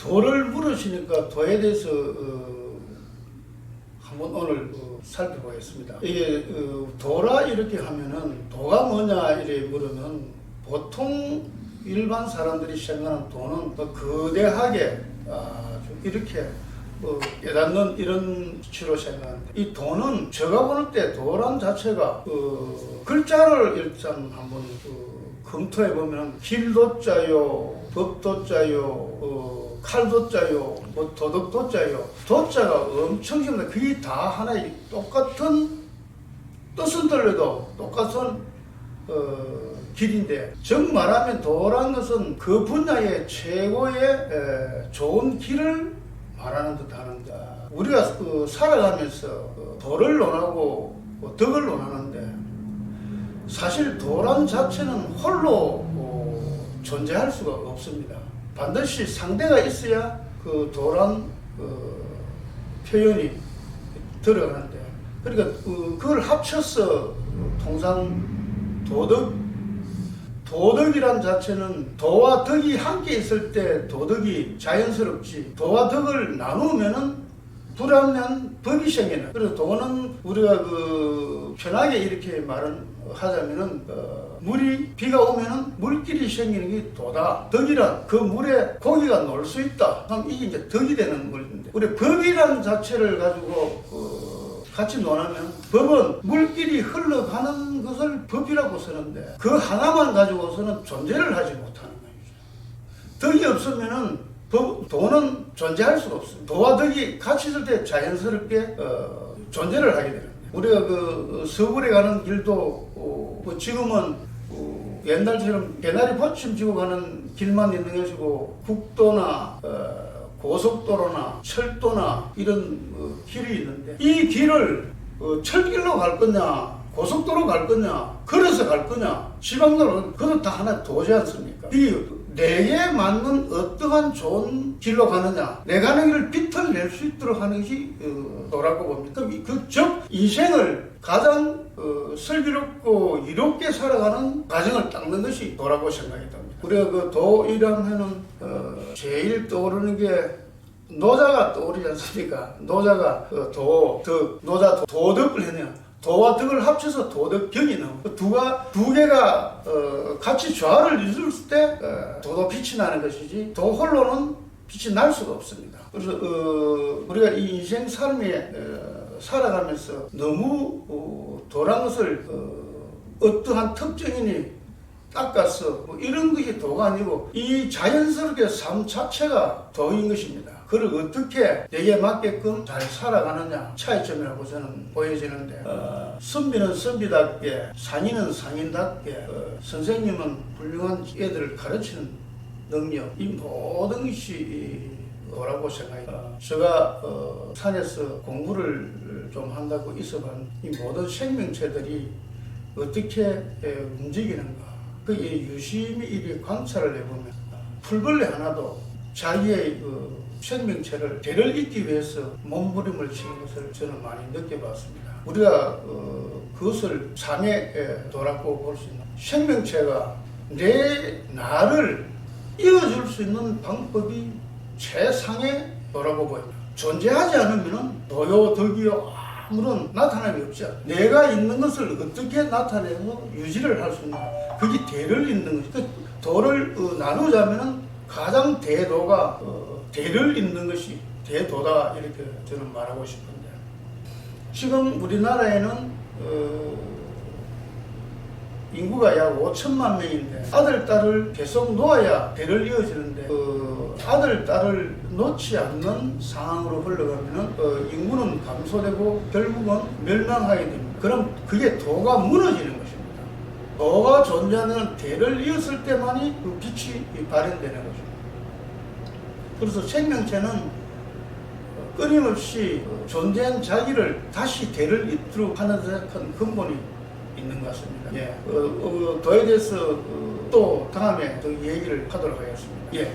도를 물으시니까 도에 대해서 어, 한번 오늘 어, 살펴보겠습니다. 이게 어, 도라 이렇게 하면은 도가 뭐냐 이래 물으면 보통 일반 사람들이 생각하는 도는 뭐 거대하게 아주 이렇게 뭐 깨닫는 이런 수치로 생각하는데 이 도는 제가 보는 때 도란 자체가 그 글자를 일단 한번 그 검토해 보면 길도자요, 법도자요, 어, 칼도자요, 뭐 도덕도자요, 도자가 엄청 심니다 그게 다 하나의 똑같은 뜻은 틀려도 똑같은 어, 길인데 정 말하면 도란 것은 그 분야의 최고의 에, 좋은 길을 말하는 듯 하는데 우리가 그 살아가면서 그 도를 논하고 뭐 덕을 논하는데 사실 도란 자체는 홀로 어, 존재할 수가 없습니다. 반드시 상대가 있어야 그 도란 어, 표현이 들어가는데. 그러니까 그, 그걸 합쳐서 통상 도덕 도덕이란 자체는 도와 덕이 함께 있을 때 도덕이 자연스럽지 도와 덕을 나누면은 불합리한 법이 생기는. 그래서 도는 우리가 그 편하게 이렇게 말은 하자면은 어, 물이 비가 오면은 물길이 생기는 게 도다. 덕이란 그 물에 고기가 놀 수 있다. 그럼 이게 이제 덕이 되는 물인데. 우리 법이란 자체를 가지고 어, 같이 논하면 법은 물길이 흘러가는 것을 법이라고 쓰는데 그 하나만 가지고서는 존재를 하지 못하는 거죠. 덕이 없으면은 법, 도는 존재할 수가 없습니다. 도와 덕이 같이 있을 때 자연스럽게 어, 존재를 하게 거예요. 우리가 그 서울에 가는 길도 어, 뭐 지금은 어, 옛날처럼 개나리 받침 지고 가는 길만 있는 것이고 국도나 어, 고속도로나 철도나 이런 어, 길이 있는데 이 길을 어, 철길로 갈 거냐 고속도로 갈 거냐 걸어서 갈 거냐 지방도로 그건 다 하나 도지 않습니까? 이 내게 맞는 어떠한 좋은 길로 가느냐 내 가는 길을 비틀낼 수 있도록 하는 것이 어, 도라고 봅니다. 그즉 인생을 가장 어, 슬기롭고 이롭게 살아가는 과정을 닦는 것이 도라고 생각이 듭니다. 우리가 그 도이라면은 어, 제일 떠오르는 게 노자가 떠오르지 않습니까? 노자가 그 도, 덕, 노자 도, 도덕을 했냐? 도와 덕을 합쳐서 도덕경이 나옵니다. 그 두가, 두 개가, 어, 같이 조화를 이룰 때, 어, 도도 빛이 나는 것이지, 도 홀로는 빛이 날 수가 없습니다. 그래서, 어, 우리가 이 인생 삶에, 어, 살아가면서 너무, 어, 도란 것을, 어, 어떠한 특정인이 닦아서 뭐 이런 것이 도가 아니고 이 자연스럽게 삶 자체가 도인 것입니다. 그걸 어떻게 내게 맞게끔 잘 살아가느냐 차이점이라고 저는 보여지는데 어, 선비는 선비답게 상인은 상인답게 어, 선생님은 훌륭한 애들을 가르치는 능력 이 모든 것이 뭐라고 생각해요. 제가 어, 산에서 공부를 좀 한다고 있어본 이 모든 생명체들이 어떻게 에, 움직이는가 그 유심히 이렇게 관찰을 해보면 풀벌레 하나도 자기의 그 생명체를 개를 잇기 위해서 몸부림을 치는 것을 저는 많이 느껴봤습니다. 우리가 어, 그것을 삶의 도라고 볼 수 있는 생명체가 내 나를 이어줄 수 있는 방법이 최상의 도라고 보입니다. 존재하지 않으면 도요 덕이요 아무런 나타남이 없죠. 내가 있는 것을 어떻게 나타내고 유지를 할 수 있나? 그게 대를 잇는 것이. 그 도를 어, 나누자면은 가장 대도가 어, 대를 잇는 것이 대도다 이렇게 저는 말하고 싶은데 지금 우리나라에는 어, 인구가 약 5천만 명인데 아들 딸을 계속 놓아야 대를 이어지는데 그 아들 딸을 놓지 않는 상황으로 흘러가면은 어, 인구는 감소되고 결국은 멸망하게 됩니다. 그럼 그게 도가 무너지는 것입니다. 도가 존재하는 대를 이었을 때만이 그 빛이 발현되는 거죠. 그래서 생명체는 어, 끊임없이 존재한 자기를 다시 대를 잇도록 하는 데큰 근본이 있는 것 같습니다. 예. 어, 어, 도에 대해서 어, 또 다음에 또 얘기를 하도록 하겠습니다. 예.